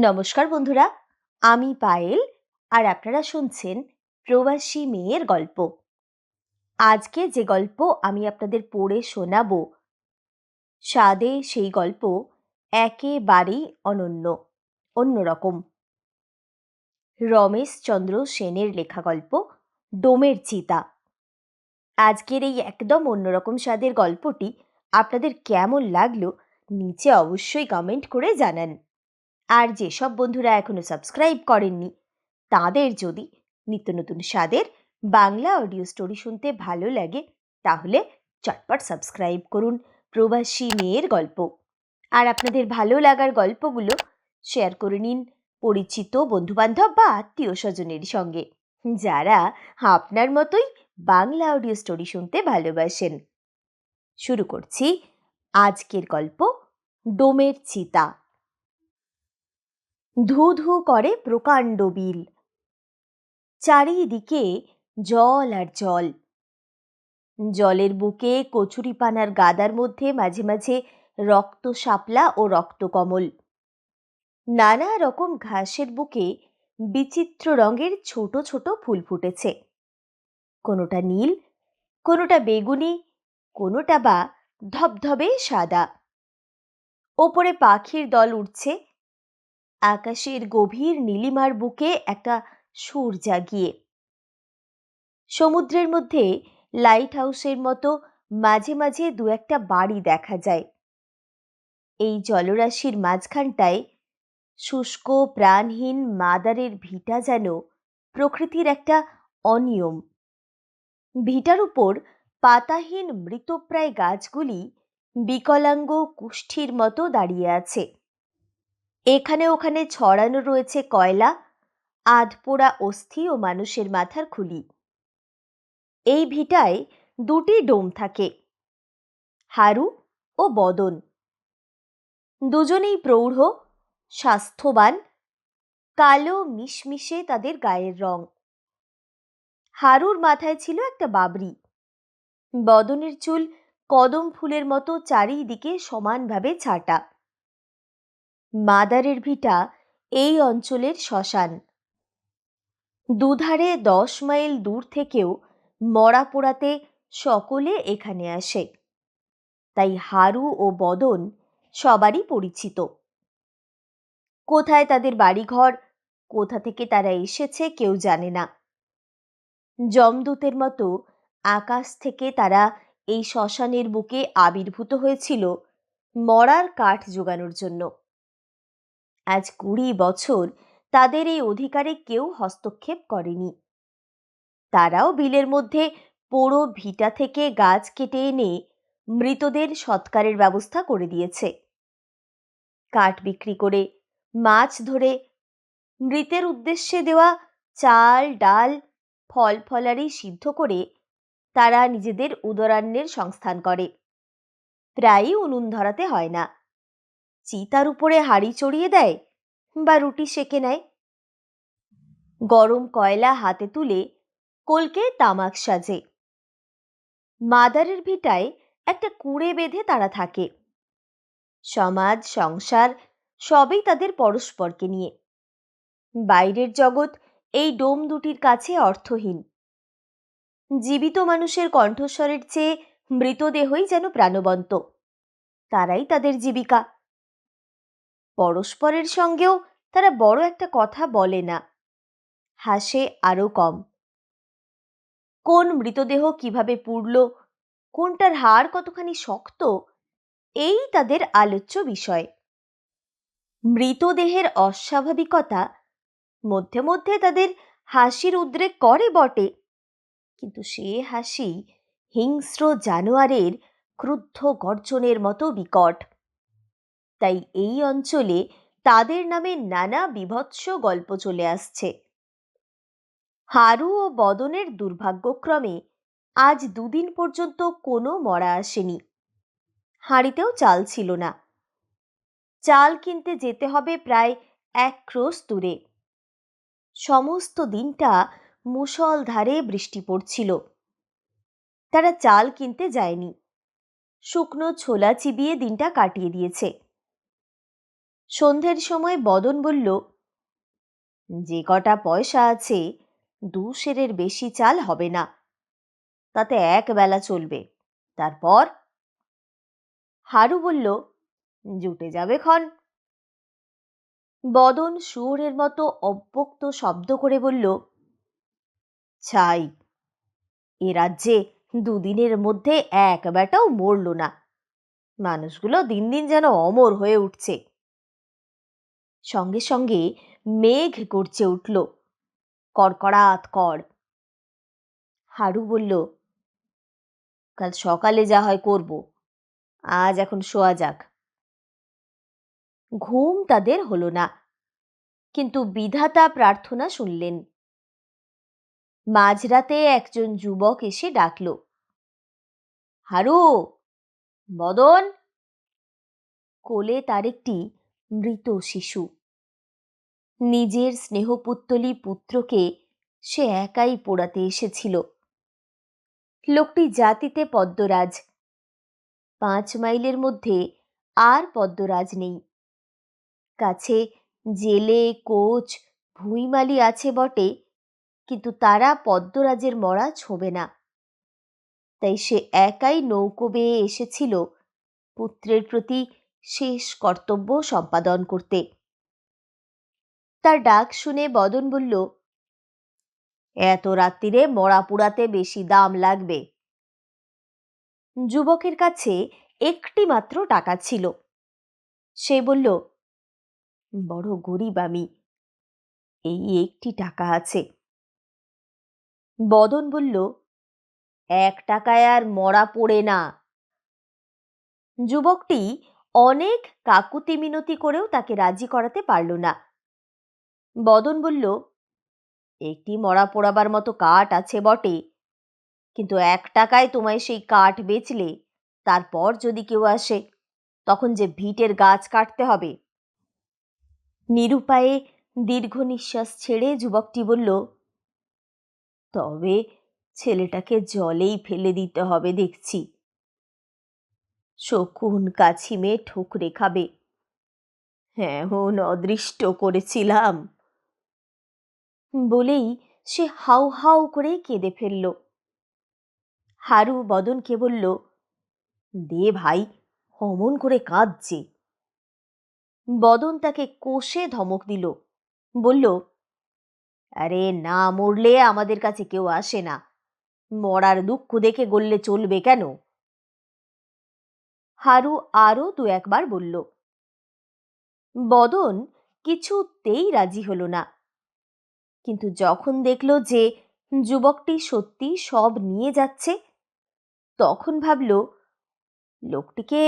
নমস্কার বন্ধুরা, আমি পায়েল আর আপনারা শুনছেন প্রবাসী মেয়ের গল্প। আজকে যে গল্প আমি আপনাদের পড়ে শোনাবো, স্বাদে সেই গল্প একেবারেই অনন্য, অন্যরকম। রমেশ চন্দ্র সেনের লেখা গল্প, ডোমের চিতা। আজকের এই একদম অন্যরকম স্বাদের গল্পটি আপনাদের কেমন লাগল, নিচে অবশ্যই কমেন্ট করে জানান। আর যেসব বন্ধুরা এখনও সাবস্ক্রাইব করেননি, তাদের যদি নিত্য নতুন স্বাদের বাংলা অডিও স্টোরি শুনতে ভালো লাগে, তাহলে চটপট সাবস্ক্রাইব করুন প্রবাসী মেয়ের গল্প। আর আপনাদের ভালো লাগার গল্পগুলো শেয়ার করে নিন পরিচিত বন্ধুবান্ধব বা আত্মীয় স্বজনের সঙ্গে, যারা আপনার মতোই বাংলা অডিও স্টোরি শুনতে ভালোবাসেন। শুরু করছি আজকের গল্প, ডোমের চিতা। ধু ধু করে প্রকাণ্ড বিল। চারিদিকে জল আর জল। জলের বুকে কচুরিপানার গাদার মধ্যে মাঝে মাঝে রক্ত শাপলা ও রক্তকমল নানা রকম ঘাসের বুকে বিচিত্র রঙের ছোট ছোট ফুল ফুটেছে। কোনোটা নীল, কোনোটা বেগুনি, কোনোটা বা ধবধবে সাদা। ওপরে পাখির দল উঠছে আকাশের গভীর নীলিমার বুকে একটা সুর জাগিয়ে। সমুদ্রের মধ্যে লাইট হাউসের মতো মাঝে মাঝে দু একটা বাড়ি দেখা যায়। এই জলরাশির মাঝখানটায় শুষ্ক, প্রাণহীন মাদারের ভিটা যেন প্রকৃতির একটা অনিয়ম। ভিটার উপর পাতাহীন মৃতপ্রায় গাছগুলি বিকলাঙ্গ কুষ্ঠির মতো দাঁড়িয়ে আছে। এখানে ওখানে ছড়ানো রয়েছে কয়লা, আধপোড়া অস্থি ও মানুষের মাথার খুলি। এই ভিটায় দুটি ডোম থাকে, হারু ও বদন। দুজনেই প্রৌঢ়, স্বাস্থ্যবান, কালো মিশমিশে তাদের গায়ের রং। হারুর মাথায় ছিল একটা বাবরি। বদনের চুল কদম ফুলের মতো চারিদিকে সমানভাবে ছাটা। মাদারের ভিটা এই অঞ্চলের শ্মশান। দুধারে দশ মাইল দূর থেকেও মরা পোড়াতে সকলে এখানে আসে। তাই হারু ও বদন সবারই পরিচিত। কোথায় তাদের বাড়িঘর, কোথা থেকে তারা এসেছে কেউ জানে না। জমদূতের মতো আকাশ থেকে তারা এই শ্মশানের বুকে আবির্ভূত হয়েছিল মরার কাঠ জোগানোর জন্য। আজ কুড়ি বছর তাদের এই অধিকারে কেউ হস্তক্ষেপ করেনি। তারাও বিলের মধ্যে পোড়ো ভিটা থেকে গাছ কেটে এনে মৃতদের সৎকারের ব্যবস্থা করে দিয়েছে। কাঠ বিক্রি করে, মাছ ধরে, মৃতের উদ্দেশ্যে দেওয়া চাল, ডাল, ফল ফলারি সিদ্ধ করে তারা নিজেদের উদরান্নের সংস্থান করে। প্রায়ই উনুন ধরাতে হয় না। চিতার উপরে হাড়ি চড়িয়ে দেয় বা রুটি সেকে নেয়। গরম কয়লা হাতে তুলে কলকে তামাক সাজে। মাদারের ভিটায় একটা কুঁড়ে বেঁধে তারা থাকে। সমাজ, সংসার সবই তাদের পরস্পরকে নিয়ে। বাইরের জগৎ এই ডোম দুটির কাছে অর্থহীন। জীবিত মানুষের কণ্ঠস্বরের চেয়ে মৃতদেহই যেন প্রাণবন্ত। তারাই তাদের জীবিকা। পরস্পরের সঙ্গেও তারা বড় একটা কথা বলে না। হাসে আরও কম। কোন মৃতদেহ কীভাবে পুড়ল? কোনটার হাড় কতখানি শক্ত? এই তাদের আলোচ্য বিষয়। মৃতদেহের অস্বাভাবিকতা মধ্যে মধ্যে তাদের হাসির উদ্রেক করে বটে। কিন্তু সে হাসি হিংস্র জানোয়ারের ক্রুদ্ধ গর্জনের মতো বিকট। তাই এই অঞ্চলে তাদের নামে নানা বিভৎস গল্প চলে আসছে। হারু ও বদনের দুর্ভাগ্যক্রমে আজ দুদিন পর্যন্ত কোনো মরা আসেনি। হাঁড়িতেও চাল ছিল না। চাল কিনতে যেতে হবে প্রায় এক ক্রোশ দূরে। সমস্ত দিনটা মুষলধারে বৃষ্টি পড়ছিল। তারা চাল কিনতে যায়নি। শুকনো ছোলা চিবিয়ে দিনটা কাটিয়ে দিয়েছে। সন্ধ্যের সময় বদন বলল, যে কটা পয়সা আছে, দু সেরের বেশি চাল হবে না। তাতে এক বেলা চলবে। তারপর? হারু বলল, জুটে যাবে ক্ষণ। বদন শুয়োরের মতো অব্যক্ত শব্দ করে বলল, ছাই, এ রাজ্যে দুদিনের মধ্যে এক বেটাও মরল না। মানুষগুলো দিন দিন যেন অমর হয়ে উঠছে। সঙ্গে সঙ্গে মেঘ গড়ছে উঠল। কড়কড়াত কর হারু বলল, কাল সকালে যা হয় করব, আজ এখন শোয়া যাক। ঘুম তাদের হলো না, কিন্তু বিধাতা প্রার্থনা শুনলেন। মাঝরাতে একজন যুবক এসে ডাকল, হারু বদন কোলে তার একটি মৃত শিশু। নিজের স্নেহপুত্তলি পুত্রকে সে একাই পোড়াতে এসেছিল। লোকটি জাতিতে পদ্মরাজ। পাঁচ মাইলের মধ্যে আর পদ্মরাজ নেই। কাছে জেলে, কোচ, ভুঁইমালি আছে বটে, কিন্তু তারা পদ্মরাজের মরা ছোবে না। তাই সে একাই নৌকো বেয়ে এসেছিল। পুত্রের প্রতি শেষ কর্তব্য সম্পাদন করতে। তার ডাক শুনে বদন বলল, এত রাত্রিরে মরা পুড়াতে বেশি দাম লাগবে। যুবকের কাছে একটি মাত্র টাকা ছিল। সে বলল, বড় গরিব আমি, এই একটি টাকা আছে। বদন বলল, এক টাকায় আর মরা পড়ে না। যুবকটি অনেক কাকুতি মিনতি করেও তাকে রাজি করাতে পারল না। বদন বলল, একটি মরা পোড়াবার মতো কাঠ আছে বটে, কিন্তু এক টাকায় তোমায় সেই কাঠ বেচলে তারপর যদি কেউ আসে, তখন যে ভিটের গাছ কাটতে হবে। নিরুপায়ে দীর্ঘ নিঃশ্বাস ছেড়ে যুবকটি বলল, তবে ছেলেটাকে জলেই ফেলে দিতে হবে দেখছি। শকুন কাছিমে ঠুকরে খাবে। হ্যাঁ এমন অদৃষ্ট করেছিলাম। বলেই সে হাউ হাউ করে কেঁদে ফেলল। হারু বদনকে বলল, দে ভাই, অমন করে কাঁদছে। বদন তাকে কোষে ধমক দিল। বলল, আরে না মরলে আমাদের কাছে কেউ আসে না। মরার দুঃখ দেখে গললে চলবে কেন? হারু আরও দু একবার বলল, বদন কিছুতেই রাজি হলো না। কিন্তু যখন দেখল যে যুবকটি সত্যি সব নিয়ে যাচ্ছে, তখন ভাবল, লোকটিকে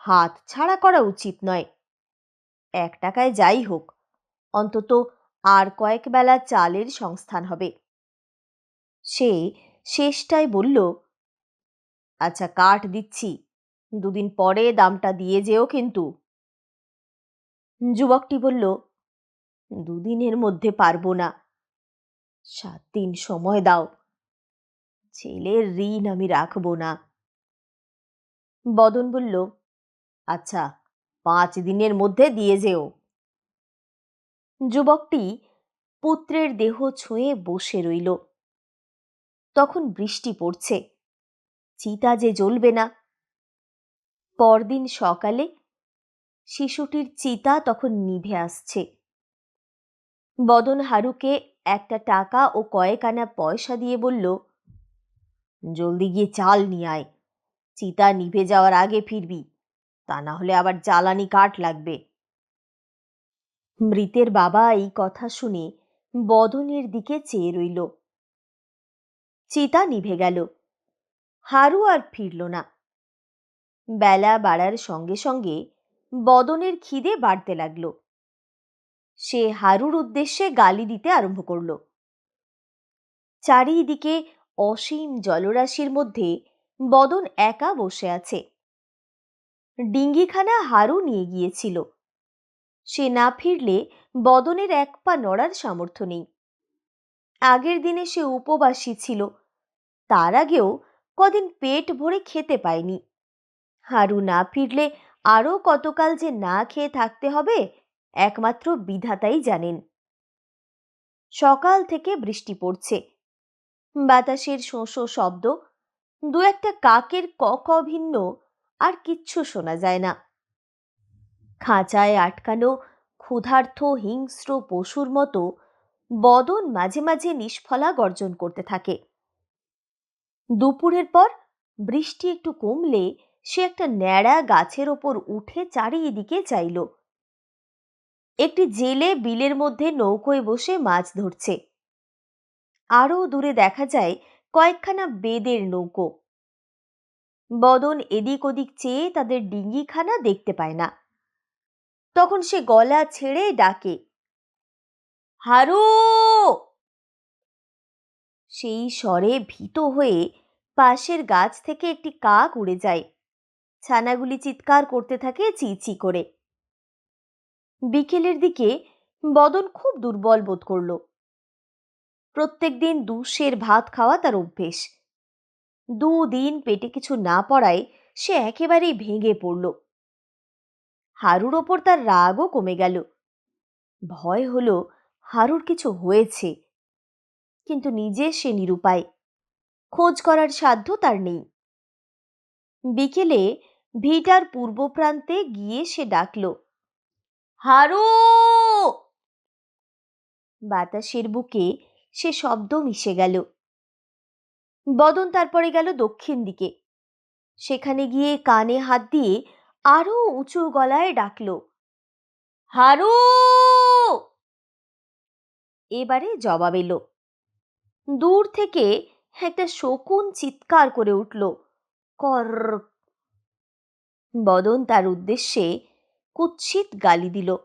হাত ছাড়া করা উচিত নয়। এক টাকায় যাই হোক, অন্তত আর কয়েক বেলা চালের সংস্থান হবে। সে শেষটায় বলল আচ্ছা কাঠ দিচ্ছি। দুদিন পরে দামটা দিয়ে যেও কিন্তু। যুবকটি বলল, দুদিনের মধ্যে পারব না। সাত দিন সময় দাও। ছেলের ঋণ আমি রাখব না। বদন বলল আচ্ছা পাঁচ দিনের মধ্যে দিয়ে যেও। যুবকটি পুত্রের দেহ ছুঁয়ে বসে রইল। তখন বৃষ্টি পড়ছে। চিতা যে জ্বলবে না। পরদিন সকালে শিশুটির চিতা তখন নিভে আসছে। বদন হারুকে একটা টাকা ও কয়েক আনা পয়সা দিয়ে বলল, জলদি গিয়ে চাল নিয়ে আয়। চিতা নিভে যাওয়ার আগে ফিরবি, তা না হলে আবার জ্বালানি কাঠ লাগবে। মৃতের বাবা এই কথা শুনে বদনের দিকে চেয়ে রইল। চিতা নিভে গেল। হারু আর ফিরল না। বেলা বাড়ার সঙ্গে সঙ্গে বদনের খিদে বাড়তে লাগল। সে হারুর উদ্দেশ্যে গালি দিতে আরম্ভ করল। চারিদিকে অসীম জলরাশির মধ্যে বদন একা বসে আছে। ডিঙ্গিখানা হারু নিয়ে গিয়েছিল। সে না ফিরলে বদনের এক পা নড়ার সামর্থ্য নেই। আগের দিনে সে উপবাসী ছিল। তার আগেও কদিন পেট ভরে খেতে পায়নি। হারু না ফিরলে আরও কতকাল যে না খেয়ে থাকতে হবে, একমাত্র বিধাতাই জানেন। সকাল থেকে বৃষ্টি পড়ছে। বাতাসের শোঁ শব্দ, দু একটা কাকের ক ক ভিন্ন, আর কিচ্ছু শোনা যায় না। খাঁচায় আটকানো ক্ষুধার্থ হিংস্র পশুর মতো বদন মাঝে মাঝে নিষ্ফলা গর্জন করতে থাকে। দুপুরের পর বৃষ্টি একটু কমলে সে একটা ন্যাড়া গাছের ওপর উঠে চারিদিকে চাইল। একটি জেলে বিলের মধ্যে নৌকোয় বসে মাছ ধরছে। আরও দূরে দেখা যায় কয়েকখানা বেদের নৌকো। বদন এদিক ওদিক চেয়ে তাদের ডিঙ্গিখানা দেখতে পায় না। তখন সে গলা ছেড়ে ডাকে, হারু! সেই স্বরে ভীত হয়ে পাশের গাছ থেকে একটি কাক উড়ে যায়। ছানাগুলি চিৎকার করতে থাকে চিচি করে। বিকেলের দিকে বদন খুব দুর্বল বোধ করল। প্রত্যেক দিন দুশের ভাত খাওয়া তার অভ্যেস। দুদিন পেটে কিছু না পড়ায় সে একেবারেই ভেঙে পড়ল। হারুর ওপর তার রাগও কমে গেল। ভয় হলো হারুর কিছু হয়েছে, কিন্তু নিজে সে নিরুপায়। খোঁজ করার সাধ্য তার নেই। বিকেলে ভিটার পূর্ব প্রান্তে গিয়ে সে ডাকল, হারু! বাতাসের বুকে সে শব্দ মিশে গেল। বদন তারপরে গেল দক্ষিণ দিকে। সেখানে গিয়ে কানে হাত দিয়ে আরও উঁচু গলায় ডাকল, হারু! এবারে জবাব এলো। দূর থেকে একটা শকুন চিৎকার করে উঠল কর বদন তার উদ্দেশ্যে কুৎসিত গালি দিল।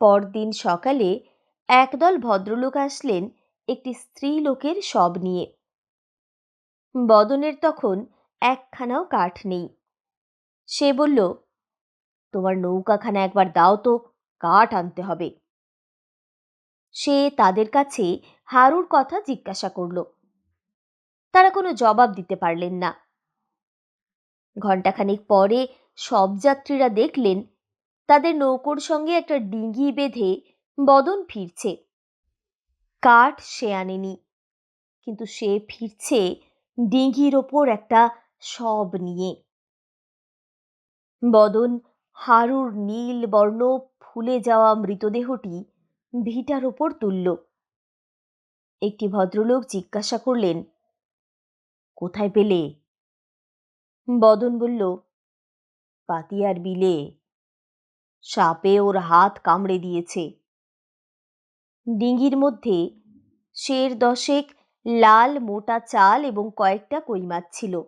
পরদিন সকালে একদল ভদ্রলোক আসলেন একটি স্ত্রী লোকের সব নিয়ে। বদনের তখন একখানাও কাঠ নেই। সে বলল, তোমার নৌকাখানা একবার দাও তো, কাঠ আনতে হবে। সে তাদের কাছে হারুর কথা জিজ্ঞাসা করল। তারা কোনো জবাব দিতে পারলেন না। ঘণ্টাখানিক পরে সব যাত্রীরা দেখলেন, তাদের নৌকোর সঙ্গে একটা ডিঙ্গি বেঁধে বদন ফিরছে। কাঠ সে আনেনি, কিন্তু সে ফিরছে ডিঙ্গির ওপর একটা সব নিয়ে। বদন হারুর নীল বর্ণ ফুলে যাওয়া মৃতদেহটি ভিটার ওপর তুলল। একটি ভদ্রলোক জিজ্ঞাসা করলেন, কোথায় পেলে? বদন বলল, পাতিয়ার বিলে সাপে ওর হাত কামড়ে দিয়েছে। ডিঙ্গির মধ্যে শের দশেক লাল মোটা চাল এবং কয়েকটা কই মাছ ছিল।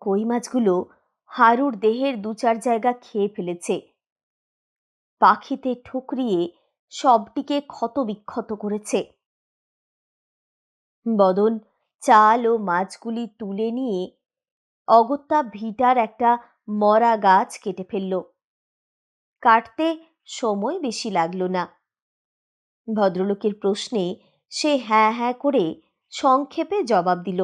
কই মাছগুলো হারুর দেহের দু চার জায়গা খেয়ে ফেলেছে। পাখিতে ঠুকরিয়ে সবটিকে ক্ষত বিক্ষত করেছে। বদন চাল ও মাছগুলি তুলে নিয়ে অগত্যা ভিটার একটা মরা গাছ কেটে ফেলল। কাটতে সময় বেশি লাগল না। ভদ্রলোকের প্রশ্নে সে হ্যাঁ হ্যাঁ করে সংক্ষেপে জবাব দিল।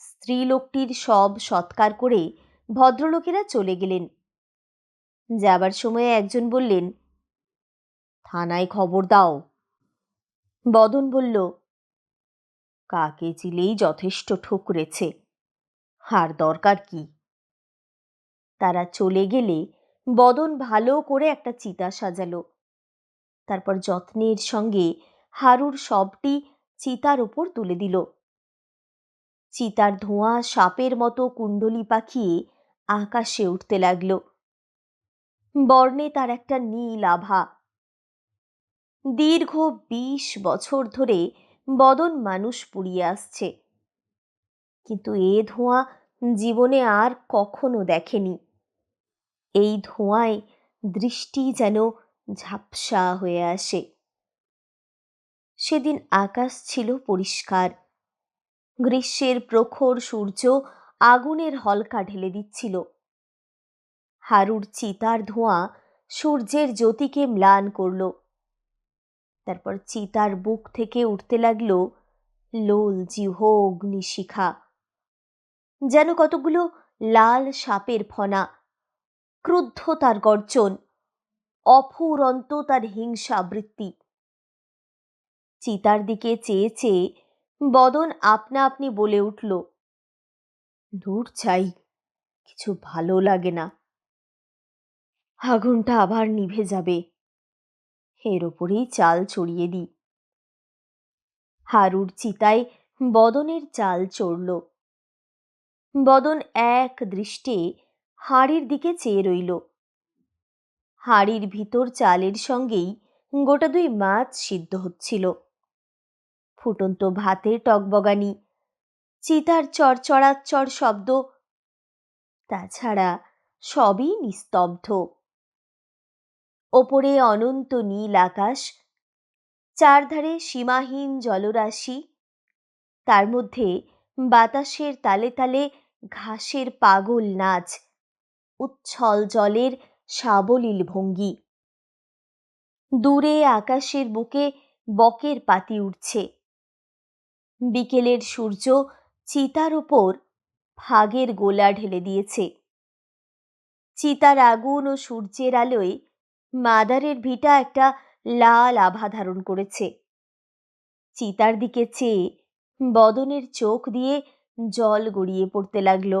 স্ত্রীলোকটির সব সৎকার করে ভদ্রলোকেরা চলে গেলেন। যাবার সময়ে একজন বললেন, থানায় খবর দাও। বদন বলল কাকে চিলেই যথেষ্ট ঠুকরেছে। আর দরকার কি? তারা চলে গেলে বদন ভালো করে একটা চিতা সাজালো। তারপর যত্নের সঙ্গে হারুর সবটি চিতার ওপর তুলে দিল। চিতার ধোঁয়া সাপের মতো কুণ্ডলি পাখিয়ে আকাশে উঠতে লাগল। বর্ণে তার একটা নীল আভা। দীর্ঘ বিশ বছর ধরে বদন মানুষ পুড়িয়ে আসছে। কিন্তু এ ধোঁয়া জীবনে আর কখনো দেখেনি। এই ধোঁয়ায় দৃষ্টি যেন ঝাপসা হয়ে আসে। সেদিন আকাশ ছিল পরিষ্কার। গ্রীষ্মের প্রখর সূর্য আগুনের হলকা ঢেলে দিচ্ছিল। হারুর চিতার ধোঁয়া সূর্যের জ্যোতিকে ম্লান করল। তারপর চিতার বুক থেকে উঠতে লাগল লোল জিহ অগ্নিশিখা। যেন কতগুলো লাল সাপের ফনা, ক্রুদ্ধ তার গর্জন, অফুরন্ত তার হিংসাবৃত্তি চিতার দিকে চেয়ে চেয়ে বদন আপনা আপনি বলে উঠল, দূর চাই, কিছু ভালো লাগে না। আগুনটা আবার নিভে যাবে। এর ওপরেই চাল ছড়িয়ে দিই। হারুর চিতায় বদনের চাল চড়ল। বদন এক দৃষ্টে হাড়ির দিকে চেয়ে রইল। হাড়ির ভিতর চালের সঙ্গেই গোটা দুই মাছ সিদ্ধ হচ্ছিল। ফুটন্ত ভাতের টকবগানি, চিতার চড়চড়াচ্চর শব্দ, তাছাড়া সবই নিস্তব্ধ। ওপরে অনন্ত নীল আকাশ, চারধারে সীমাহীন জলরাশি, তার মধ্যে বাতাসের তালে তালে ঘাসের পাগল নাচ, উচ্ছল জলের সাবলীল ভঙ্গি। দূরে আকাশের বুকে বকের পাতি উঠছে বিকেলের সূর্য চিতার ওপর ফাগের গোলা ঢেলে দিয়েছে। চিতার আগুন ও সূর্যের আলোয় মাদারের ভিটা একটা লাল আভা ধারণ করেছে। চিতার দিকে চেয়ে বদনের চোখ দিয়ে জল গড়িয়ে পড়তে লাগল।